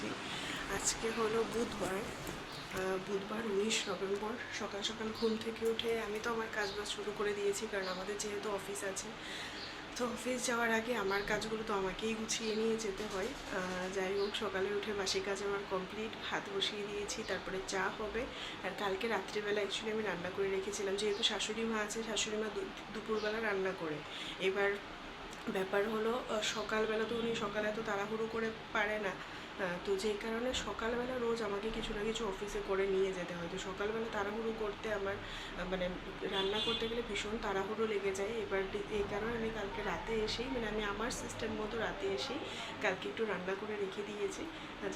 এসেছি আজকে হলো বুধবার। বুধবার উনিশ নভেম্বর। সকাল সকাল ঘুম থেকে উঠে আমি তো আমার কাজ বাজ শুরু করে দিয়েছি কারণ আমাদের যেহেতু অফিস আছে। তো অফিস যাওয়ার আগে আমার কাজগুলো তো আমাকেই গুছিয়ে নিয়ে যেতে হয়। যাই হোক, সকালে উঠে বাসি কাজ আমার কমপ্লিট। ভাত বসিয়ে দিয়েছি, তারপরে চা হবে। আর কালকে রাত্রিবেলা অ্যাকচুয়ালি আমি রান্না করে রেখেছিলাম। যেহেতু শাশুড়ি মা আছে, শাশুড়ি মা দুপুরবেলা রান্না করে। এবার ব্যাপার হলো সকালবেলা তো উনি সকালে এত তাড়াহুড়ো করে পারে না। তো যে কারণে সকালবেলা রোজ আমাকে কিছু না কিছু অফিসে করে নিয়ে যেতে হয়। তো সকালবেলা তাড়াহুড়ো করতে আমার মানে রান্না করতে গেলে ভীষণ তাড়াহুড়ো লেগে যায়। এবার এই কারণে আমি কালকে রাতে এসেই মানে আমি আমার সিস্টেম মতো রাতে এসেই কালকে একটু রান্না করে রেখে দিয়েছি।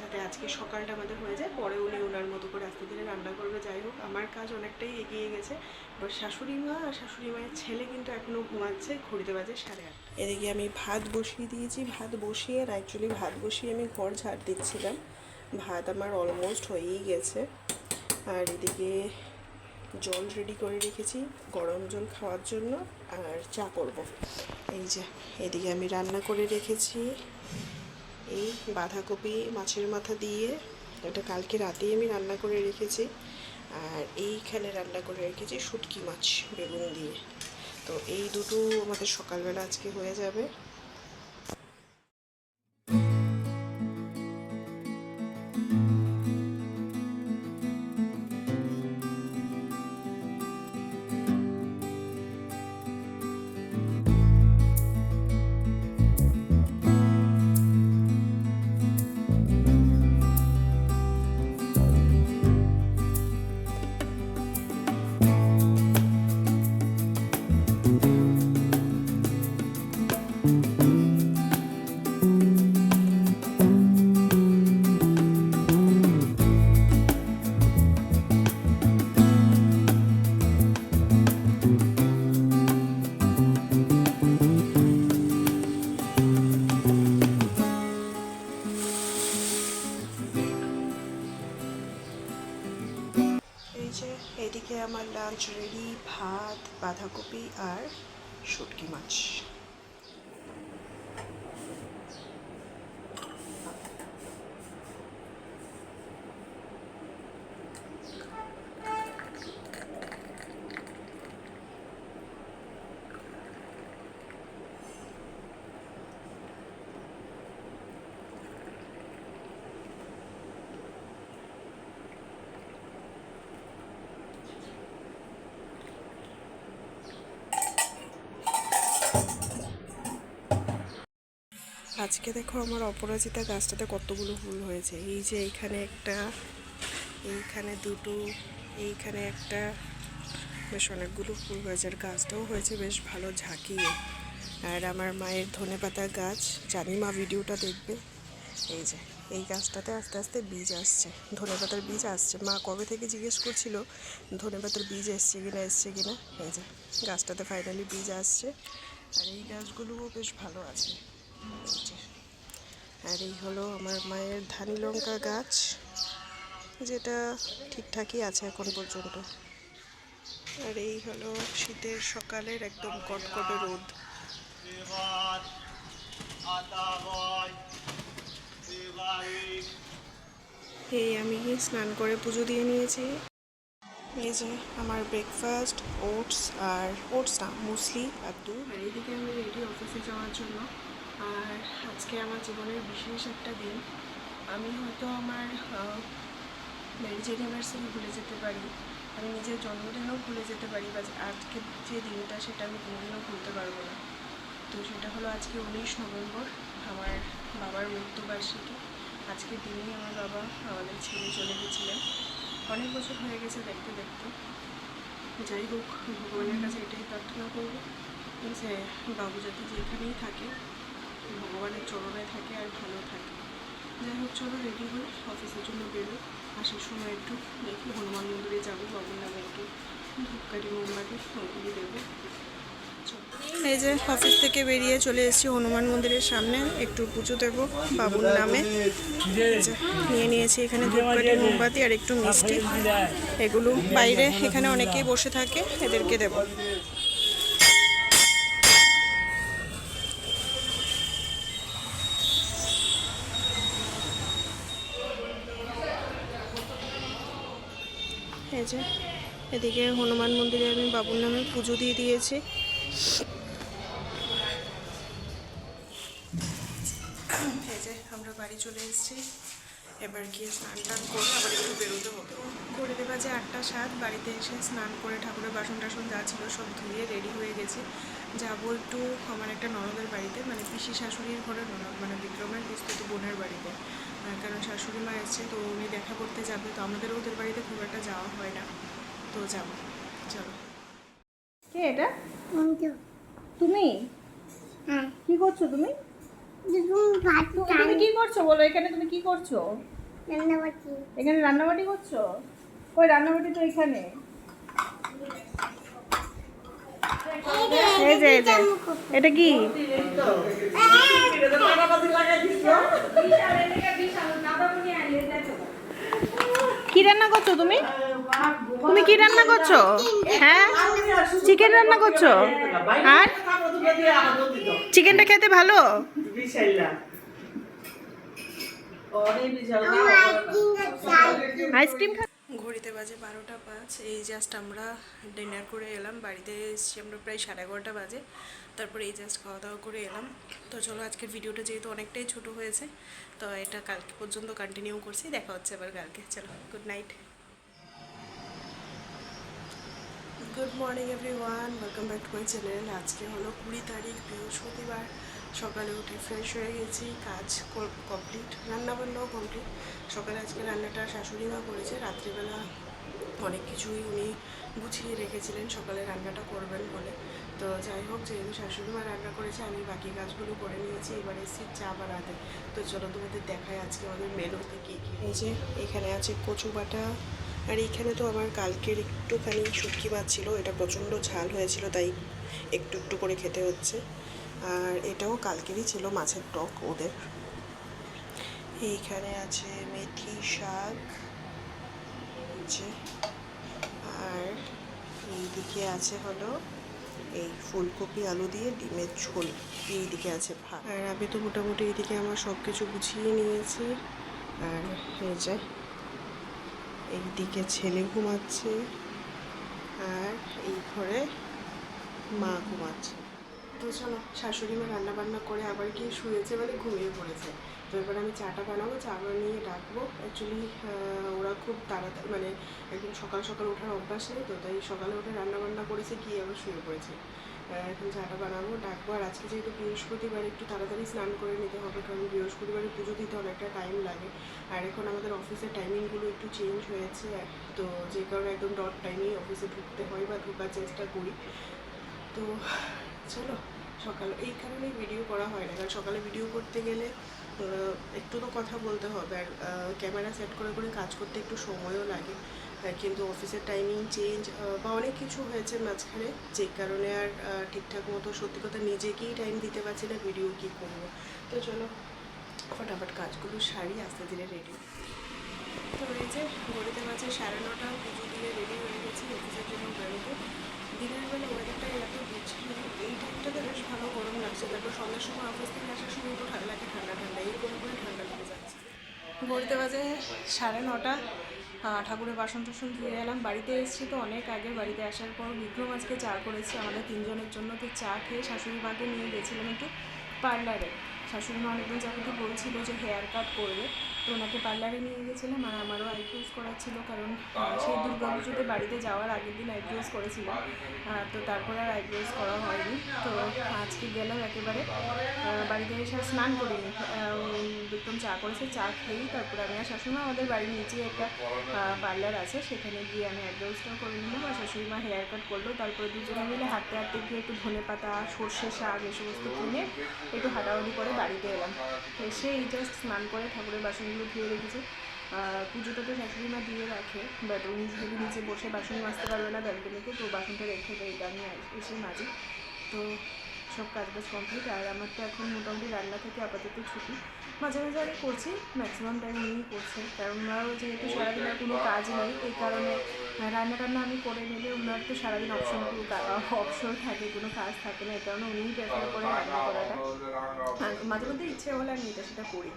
যাতে আজকে সকালটা আমাদের হয়ে যায়, পরে উনি ওনার মতো করে আস্তে ধীরে রান্না করবে। যাই হোক, আমার কাজ অনেকটাই এগিয়ে গেছে। এবার শাশুড়ি মা আর শাশুড়ি মায়ের ছেলে কিন্তু এখনও ঘুমাচ্ছে, ঘড়িতে বাজে সাড়ে আট এদিকে আমি ভাত বসিয়ে দিয়েছি। ভাত বসিয়ে আর অ্যাকচুয়ালি ভাত বসিয়ে আমি ঘর ঝাড় দিচ্ছিলাম। ভাত আমার অলমোস্ট হয়েই গেছে। আর এদিকে জল রেডি করে রেখেছি গরম জল খাওয়ার জন্য আর চা করব। এই যে, এদিকে আমি রান্না করে রেখেছি। এই বাঁধাকপি মাছের মাথা দিয়ে এটা কালকে রাতেই আমি রান্না করে রেখেছি। আর এইখানে রান্না করে রেখেছি শুটকি মাছ বেগুন দিয়ে। তো এই দুটো আমাদের সকালবেলা আজকে হয়ে যাবে। বাঁধাকপি আর শুটকি মাছ। আজকে দেখো আমার অপরাজিতা গাছটাতে কতগুলো ফুল হয়েছে। এই যে এইখানে একটা, এইখানে দুটো, এইখানে একটা, বেশ অনেকগুলো ফুল হয়েছে আর গাছটাও হয়েছে বেশ ভালো ঝাঁকিয়ে। আর আমার মায়ের ধনেপাতা গাছ, জানি মা ভিডিওটা দেখবে। এই যে, এই গাছটাতে আস্তে আস্তে বীজ আসছে ধনেপাতার বীজ আসছে। মা কবে থেকে জিজ্ঞেস করছিল ধনেপাতার বীজ এসছে কিনা এসছে কিনা? এই যে, গাছটাতে ফাইনালি বীজ আসছে। আর এই গাছগুলোও বেশ ভালো আছে। আর এই হলো আমার মায়ের ধানি লঙ্কা গাছ, যেটা ঠিকঠাকই আছে এখন পর্যন্ত। আর এই হলো শীতের সকালের একদম কটকটে রোদ। এই আমি স্নান করে পুজো দিয়ে নিয়েছি। এই যে আমার ব্রেকফাস্ট ওটস আর ওটস না, মুসলি আর দুধ। এইদিকে আমি রেডি অফিসে যাওয়ার জন্য আর আজকে আমার জীবনের বিশেষ একটা দিন। আমি হয়তো আমার ম্যারেজ অ্যানিভার্সারি ভুলে যেতে পারি, আমি নিজের জন্মদিনও ভুলে যেতে পারি বা আজকে যে দিনটা সেটা আমি কোনোদিনও ভুলতে পারব না। তো সেটা হলো আজকে উনিশ নভেম্বর, আমার বাবার মৃত্যুবার্ষিকী। আজকের দিনেই আমার বাবা আমাদের ছেড়ে চলে গেছিলেন। অনেক বছর হয়ে গেছে দেখতে দেখতে। যাই হোক, ভগবানের কাছে এটাই প্রার্থনা করব যে বাবু যাতে যেখানেই থাকে ভগবানের চরণে থাকে আর ভালো থাকে। যাই হোক, চলো রেডি হই অফিসের জন্য বেরো আসার সময় একটু, দেখি হনুমান মন্দিরে যাব বাবুর নামে একটু ধূপকাঠি, মোমবাতি ওগুলি দেবো। এই যে অফিস থেকে বেরিয়ে চলে এসেছি হনুমান মন্দিরের সামনে, একটু পুজো দেবো বাবুর নামে। নিয়ে নিয়েছি এখানে ধূপকাঠি, মোমবাতি আর একটু মিষ্টি। এগুলো বাইরে এখানে অনেকেই বসে থাকে, এদেরকে দেবো। যে এদিকে হনুমান মন্দিরে আমি বাবুর নামে পুজো দিয়ে দিয়েছি। আমরা বাড়ি চলে এসেছি। এবার গিয়ে স্নান টান করে আবার একটু বেরোতে হবে। করে দেবা যে আটটা সাত, বাড়িতে এসে স্নান করে ঠাকুরের বাসন টাসন যা ছিল সব ধুয়ে রেডি হয়ে গেছি। যাব একটু আমার একটা ননদের বাড়িতে মানে পিসি শাশুড়ির ঘরে ননদ মানে বিক্রমের বিস্তৃত বোনের বাড়িতে। কারণ শাশুড়ি মা এসছে তো উনি দেখা করতে যাবে তো আমাদের ওদের বাড়িতে খুব একটা যাওয়া হয় না। তো যাব। চলো। কে এটা? তুমি? হ্যাঁ। কি করছ তুমি? তুমি কি করছ বলো এখানে তুমি কি করছ? রান্নাবাটি। এখানে রান্নাবাটি করছ? কই রান্নাবাটি তো এখানে? এই যে এটা কি? কি রান্না করছ তুমি? তুমি কি রান্না করছ? হ্যাঁ? চিকেন রান্না করছ? আর? চিকেনটা খেতে ভালো? আইসক্রিম খা ঘড়িতে বাজে বারোটা পাঁচ, এই জাস্ট আমরা ডিনার করে এলাম। বাড়িতে এসেছি আমরা প্রায় সাড়ে এগারোটা বাজে। তারপরে এই জাস্ট খাওয়া দাওয়া করে এলাম। তো চলো আজকের ভিডিওটা যেহেতু অনেকটাই ছোট হয়েছে, তো এটা কালকে পর্যন্ত কন্টিনিউ করছি। দেখা হচ্ছে আবার কালকে। চলো good night good morning everyone welcome back to my channel আজকে হলো কুড়ি তারিখ, বৃহস্পতিবার। সকালে উঠে ফ্রেশ হয়ে গেছি, কাজ কমপ্লিট রান্নাবান্নাও কমপ্লিট সকালে আজকে রান্নাটা শাশুড়ি মা করেছে, রাত্রিবেলা অনেক কিছুই উনি গুছিয়ে রেখেছিলেন, সকালে রান্নাটা করবেন বলে। তো যাই হোক, যেহেতু শাশুড়ি মা রান্না করেছে, আমি বাকি কাজগুলো করে নিয়েছি, এবার এসেছি চা বানাতে। তো চলো তোমাদের দেখায় আজকে আমাদের মেনুতে কী কী। এই যে, এখানে আছে কচু বাটা, আর এইখানে তো আমার কালকের একটুখানি শুটকি মাছ ছিল, এটা প্রচণ্ড ঝাল হয়েছিল, তাই একটু একটু করে খেতে হচ্ছে। আর এটাও কালকেরই ছিল মাছের টক ওদের। এইখানে আছে মেথি শাক, যে, আর এইদিকে আছে হলো এই ফুলকপি, আলু দিয়ে ডিমের ঝোল। এইদিকে আছে ভাত। আর আমি তো মোটামুটি এইদিকে আমার সব কিছু গুছিয়ে নিয়েছি। আর এই যে, এইদিকে ছেলে ঘুমাচ্ছে। আর এই ঘরে মা ঘুমাচ্ছে। তো চলো শাশুড়ি মা রান্না বান্না করে আবার গিয়ে শুয়েছে মানে ঘুমিয়ে পড়েছে। তো এবার আমি চাটা বানাবো, চা বানিয়ে ডাকবো। অ্যাকচুয়ালি ওরা খুব তাড়াতাড়ি মানে একদম সকাল সকাল ওঠার অভ্যাস নেই, তো তাই সকালে উঠে রান্না বান্না করেছে, গিয়ে আবার শুয়ে পড়েছে। এখন চাটা বানাবো, ডাকবো। আর আজকে যেহেতু বৃহস্পতিবার, একটু তাড়াতাড়ি স্নান করে নিতে হবে, কারণ বৃহস্পতিবারে পুজো দিতে অনেকটা টাইম লাগে। আর এখন আমাদের অফিসের টাইমিংগুলো একটু চেঞ্জ হয়েছে তো যে কারণে একদম ডট টাইমেই অফিসে ঢুকতে হয় বা ঢোকার চেষ্টা করি। তো, চলো। সকাল, এই কারণেই ভিডিও করা হয় না। কারণ সকালে ভিডিও করতে গেলে একটু তো কথা বলতে হবে আর ক্যামেরা সেট করে করে কাজ করতে একটু সময়ও লাগে। কিন্তু অফিসের টাইমিং চেঞ্জ বা অনেক কিছু হয়েছে মাঝখানে, যে কারণে আর ঠিকঠাক মতো সত্যি কথা নিজেকেই টাইম দিতে পারছি না ভিডিও কী করব। তো চলো, ফটাফট কাজগুলো সারি, আস্তে ধীরে রেডি তো এই যে, ঘড়িতে বাজে সাড়ে নটা, পুজো দিয়ে রেডি হয়ে গেছি অফিসের জন্য বেরোবো। দিনের বেলা ওয়েদারটা এত বুঝছিল এই টাইমটাতে বেশ ভালো গরম লাগছে। তারপর সন্ধ্যার সময় অফিস থেকে আসার সময় একটু ঠান্ডা লাগে ঠান্ডা ঠান্ডা। এই করে ঠান্ডা লেগে যাচ্ছে। ঘড়িতে বাজে সাড়ে নটা। ঠাকুরের বাসন টাসন ধুয়ে এলাম। বাড়িতে এসেছি তো অনেক আগে। বাড়িতে আসার পর বিক্রম আজকে চা করেছি। আমাদের তিনজনের জন্য তো চা খেয়ে শাশুড়ি মাকে নিয়ে গেছিলাম একটু পার্লারে। শাশুড়ি মা অনেকদিন যাবতে বলছিল যে হেয়ার কাট করবে। তো ওনাকে পার্লারে নিয়ে গেছিলাম আর আমারও আইব্রোজ করা ছিল কারণ সেই দুর্গা পুজোতে বাড়িতে যাওয়ার আগের দিন আইব্রোজ করেছিলাম তো তারপরে আর আইব্রোজ করা হয়নি। তো আজকে গেলাম একেবারে বাড়িতে এসে স্নান করিনি। বিক্রম চা করেছে, চা খেয়েই তারপরে আমি আর শাশুড়ি মা আমাদের বাড়ির নিচে একটা পার্লার আছে। সেখানে গিয়ে আমি আইব্রোজটাও করে নিলাম আর শাশুড়ি মা হেয়ার কাট করল। তারপরে দুজনে মিলে হাঁটতে হাঁটতে গিয়ে একটু ধনে পাতা, সর্ষে শাক এই সমস্ত কিনে একটু হাঁটাহাঁটি করে বাড়িতে এলাম। এসে এই জাস্ট স্নান করে ঠাকুরের বাসনগুলো ধুয়ে রেখেছি। পুজোটা তো শাশুড়ি মা দিয়ে রাখে বাট উনি যদি নিচে বসে বাসন মাজতে পারবে না ব্যালকনিতে তো বাসনটা রেখে দেয় আমি এসে মাজি। তো সব কাজ বাজ কমপ্লিট আর আমার তো এখন মোটামুটি রান্না থেকে আপাতত ছুটি। মাঝে মাঝে আমি করছি ম্যাক্সিমাম টাইম উনিই করছে, কারণ ওনারও যেহেতু সারাদিন আর কোনো কাজ নেই, এই কারণে রান্না টান্না আমি করে নিলে ওনার তো সারাদিন অপশন অপশন থাকে, কোনো কাজ থাকে না, এই কারণে উনিই প্রেফার করে রান্না করাটা। মাঝে মধ্যে ইচ্ছে হলে আমি এটা সেটা করি।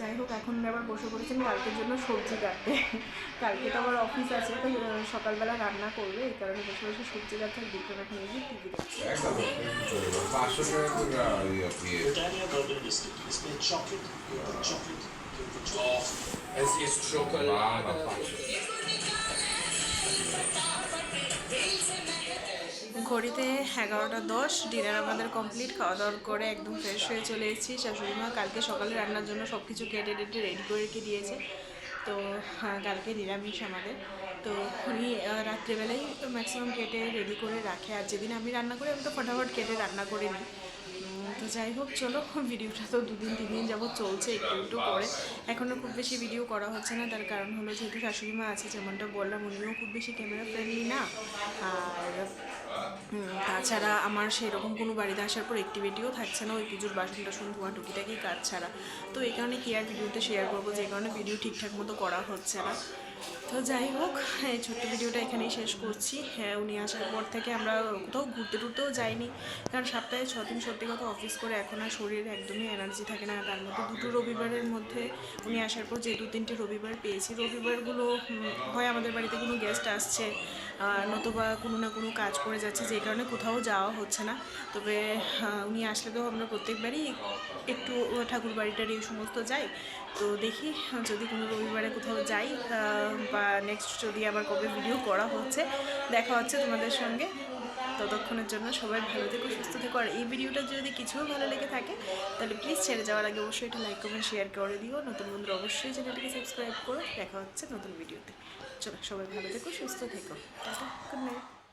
যাই হোক এখন আবার বসে পড়েছেন কালকের জন্য সবজি কাটতে। কালকে তো আবার অফিস আছে তো সকালবেলা রান্না করবে এই কারণে বসে বসে সবজি কাটতে আর বিক্রম এখন এই টিভি দেখছে। ঘড়িতে এগারোটা দশ ডিনার আমাদের কমপ্লিট খাওয়া দাওয়া করে একদম ফ্রেশ হয়ে চলে এসেছি। শাশুড়ি মা কালকে সকালে রান্নার জন্য সব কিছু কেটে টেটে রেডি করে রেখে দিয়েছে। তো হ্যাঁ, কালকে নিরামিষ আমাদের। তো উনি রাত্রেবেলাই ম্যাক্সিমাম কেটে রেডি করে রাখে। আর যেদিন আমি রান্না করি আমি তো ফটাফট কেটে রান্না করে নিই। তো যাই হোক, চলো, ভিডিওটা তো দুদিন তিন দিন যাবত চলছে, একটু একটু করে। এখনও খুব বেশি ভিডিও করা হচ্ছে না, তার কারণ হলো যেহেতু শাশুড়ি মা আছে, যেমনটা বললাম, উনিও খুব বেশি ক্যামেরা ফ্রেন্ডলি না। আর তাছাড়া আমার সেরকম কোনো বাড়িতে আসার পর অ্যাক্টিভিটিও থাকছে না, ওই পুজোর বাসন টাসন ধোয়া টুকিটাকি কাজ ছাড়া। তো এই কারণে কি আর ভিডিওতে শেয়ার করব? যে কারণে ভিডিও ঠিকঠাক মতো করা হচ্ছে না। তো যাই হোক, এই ছোট্ট ভিডিওটা এখানেই শেষ করছি। হ্যাঁ উনি আসার পর থেকে আমরা কোথাও ঘুরতে টুরতেও যাইনি। কারণ সপ্তাহে ছ দিন সত্যি কথা অফিস করে এখন আর শরীরে একদমই এনার্জি থাকে না। তার মধ্যে দুটো রবিবারের মধ্যে উনি আসার পর যে দু তিনটে রবিবার পেয়েছি। রবিবারগুলো হয় আমাদের বাড়িতে কোনো গেস্ট আসছে নতুবা কোনো না কোনো কাজ করে যাচ্ছে, যে কারণে কোথাও যাওয়া হচ্ছে না। তবে উনি আসলে তো আমরা প্রত্যেকবারই একটু ঠাকুর বাড়িটার এই সমস্ত যাই। তো দেখি, যদি কোনো রবিবারে কোথাও যাই বা নেক্সট যদি আবার কবে ভিডিও করা হচ্ছে, দেখা হচ্ছে তোমাদের সঙ্গে। ততক্ষণের জন্য সবাই ভালো থেকো, সুস্থ থেকো। আর এই ভিডিওটা যদি কিছুও ভালো লেগে থাকে, তাহলে প্লিজ ছেড়ে যাওয়ার আগে অবশ্যই এটা লাইক কমেন্ট শেয়ার করে দিও। নতুন বন্ধুরা অবশ্যই চ্যানেলটিকে সাবস্ক্রাইব করো। দেখা হচ্ছে নতুন ভিডিওতে চলো, সবাই ভালো থেকো, সুস্থ থেকো। Good night